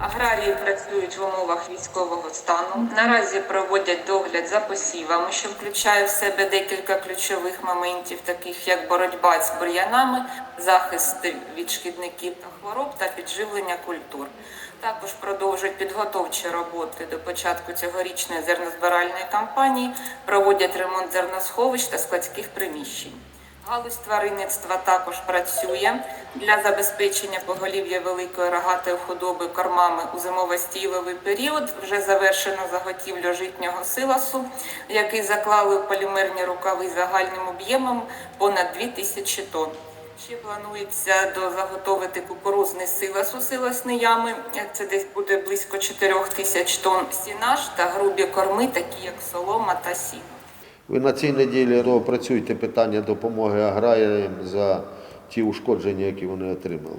Аграрії працюють в умовах військового стану. Наразі проводять догляд за посівами, що включає в себе декілька ключових моментів, таких як боротьба з бур'янами, захист від шкідників та хвороб та підживлення культур. Також продовжують підготовчі роботи до початку цьогорічної зернозбиральної кампанії, проводять ремонт зерносховищ та складських приміщень. Галузь тваринництва також працює для забезпечення поголів'я великої рогатої худоби кормами у зимово-стійливий період. Вже завершено заготівлю житнього силасу, який заклали у полімерні рукави загальним об'ємом понад 2 тисячі тонн. Ще планується дозаготовити кукурузний силас у силосні ями. Це десь буде близько 4 тисяч тонн сінаж та грубі корми, такі як солома та сіно. Ви на цій неділі опрацюєте питання допомоги аграріям за ті ушкодження, які вони отримали.